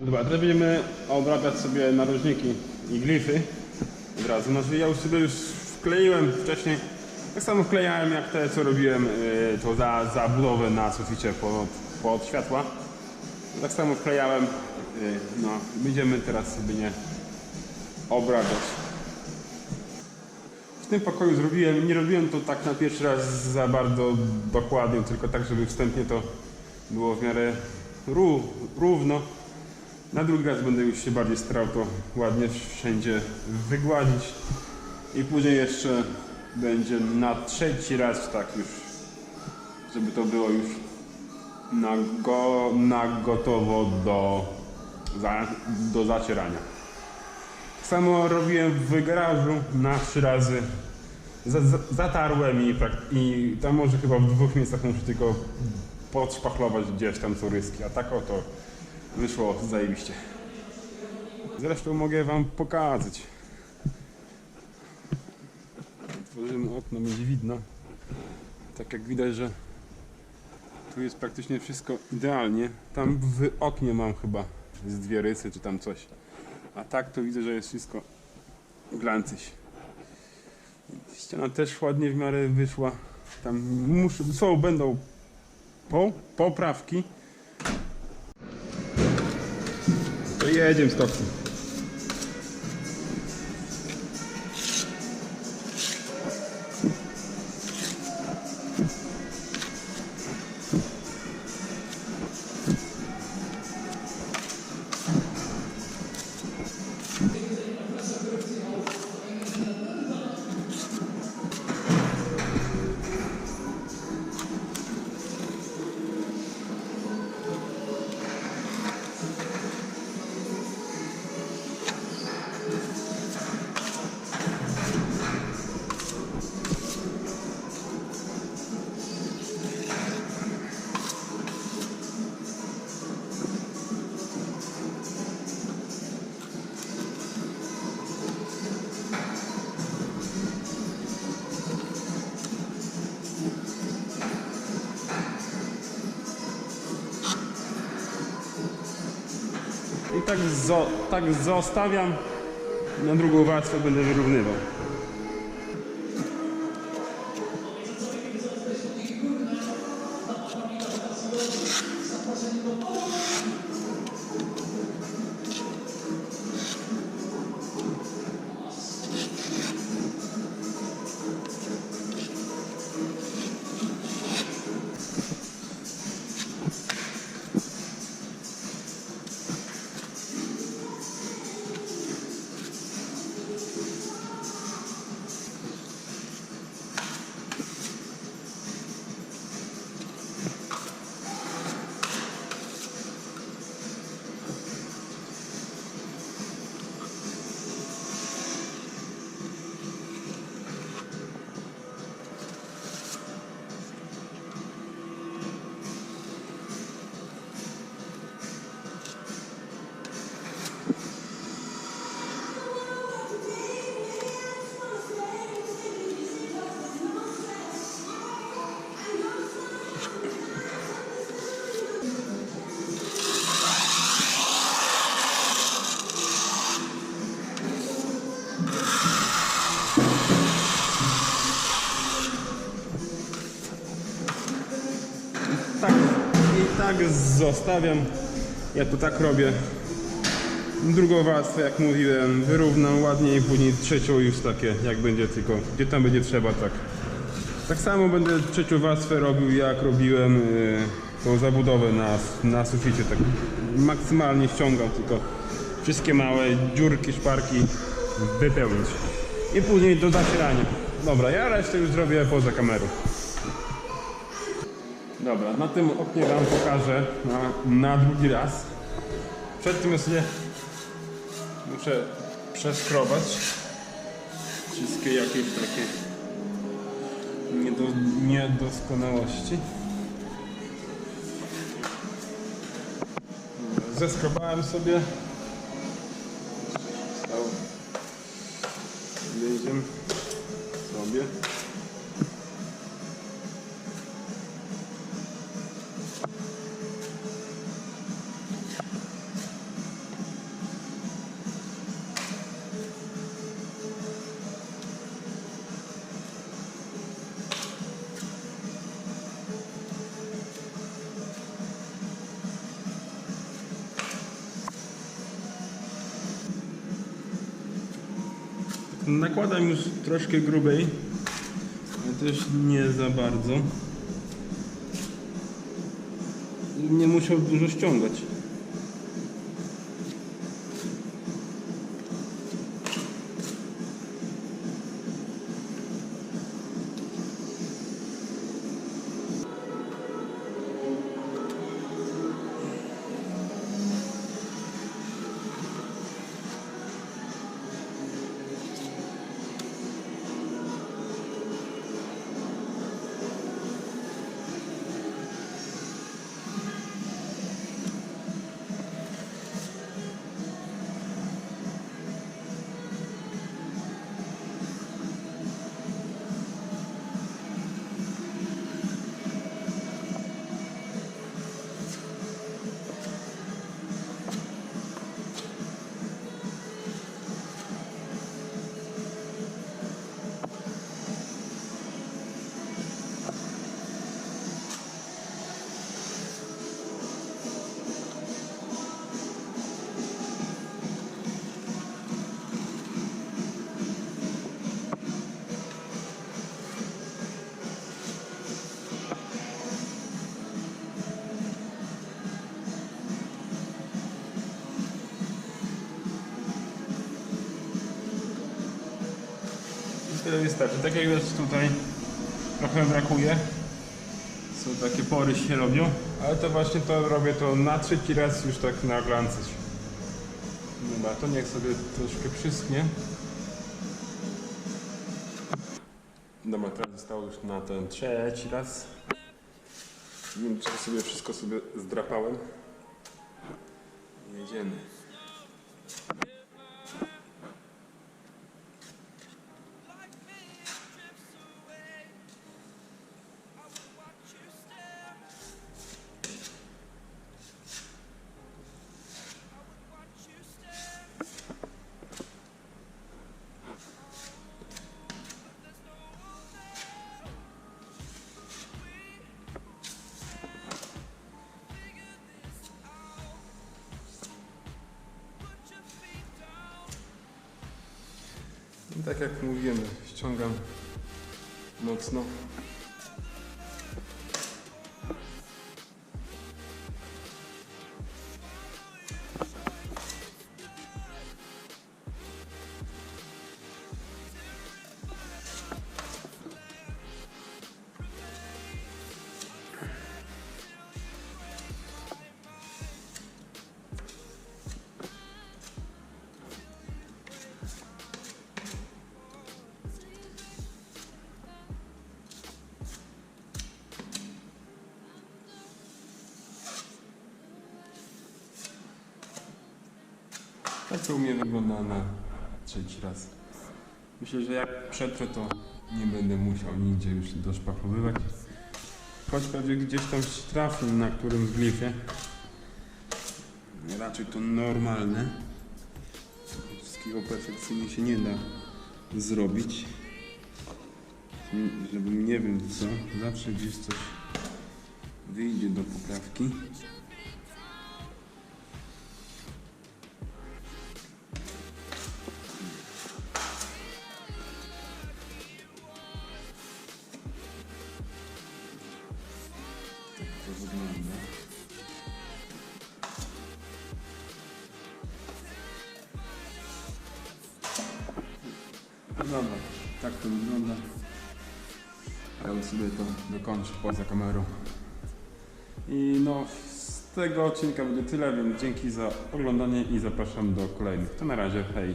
Dobra, teraz będziemy obrabiać sobie narożniki i glify od razu. Znaczy ja już sobie już wkleiłem wcześniej, tak samo wklejałem jak te co robiłem yy, to za, za budowę na suficie pod, pod światła. Tak samo wklejałem, yy, no będziemy teraz sobie nie obrabiać. W tym pokoju zrobiłem, nie robiłem to tak na pierwszy raz za bardzo dokładnie, tylko tak, żeby wstępnie to było w miarę ró, równo. Na drugi raz będę już się bardziej starał to ładnie wszędzie wygładzić. I później jeszcze będzie na trzeci raz tak już, żeby to było już na, go, na gotowo do, za, do zacierania. Samo robiłem w garażu na trzy razy. Za, za, zatarłem i, i tam może chyba w dwóch miejscach muszę tylko podszpachlować gdzieś tam co ryski, a tak oto wyszło zajebiście. Zresztą mogę wam pokazać. Otworzymy okno, będzie widno. Tak jak widać, że tu jest praktycznie wszystko idealnie. Tam w oknie mam chyba z dwie rysy czy tam coś. A tak to widzę, że jest wszystko glancyś. Ściana też ładnie w miarę wyszła. Tam muszę, są, będą po, poprawki. To jedziemy z tokiem. Tak, zo, tak zostawiam. Na drugą warstwę będę wyrównywał. Tak zostawiam. Ja to tak robię. Drugą warstwę, jak mówiłem, wyrównam ładnie i później trzecią już takie, jak będzie tylko, gdzie tam będzie trzeba, tak. Tak samo będę trzecią warstwę robił, jak robiłem yy, tą zabudowę na, na suficie, tak maksymalnie ściągam, tylko wszystkie małe dziurki, szparki wypełnić. I później do zacierania. Dobra, ja resztę już zrobię poza kamerą. Dobra, na tym oknie Wam pokażę na, na drugi raz. Przed tym sobie muszę przeskrobać wszystkie jakieś takie niedo, niedoskonałości. Zeskrobałem sobie. Stał. Będziemy sobie. Nakładam już troszkę grubej, ale też nie za bardzo. Nie musiał dużo ściągać. Wystarczy. Tak jak widać tutaj trochę brakuje. Są takie pory się robią, ale to właśnie to robię to na trzeci raz już tak na glance. Dobra, to niech sobie troszkę przyschnie. Dobra, teraz zostało już na ten trzeci raz. Czy sobie wszystko sobie zdrapałem. Jedziemy. I tak jak mówiłem, ściągam mocno. Tak to u mnie wygląda na trzeci raz. Myślę, że jak przetrę, to nie będę musiał nigdzie już doszpachowywać. Choć pewnie gdzieś tam trafię na którymś glifie. Raczej to normalne. Wszystkiego perfekcyjnie się nie da zrobić. Żebym nie wiem co, zawsze gdzieś coś wyjdzie do poprawki. Dobra, tak to wygląda. Ja sobie to dokończę poza kamerą. I no, z tego odcinka będzie tyle, więc dzięki za oglądanie i zapraszam do kolejnych. To na razie, hej.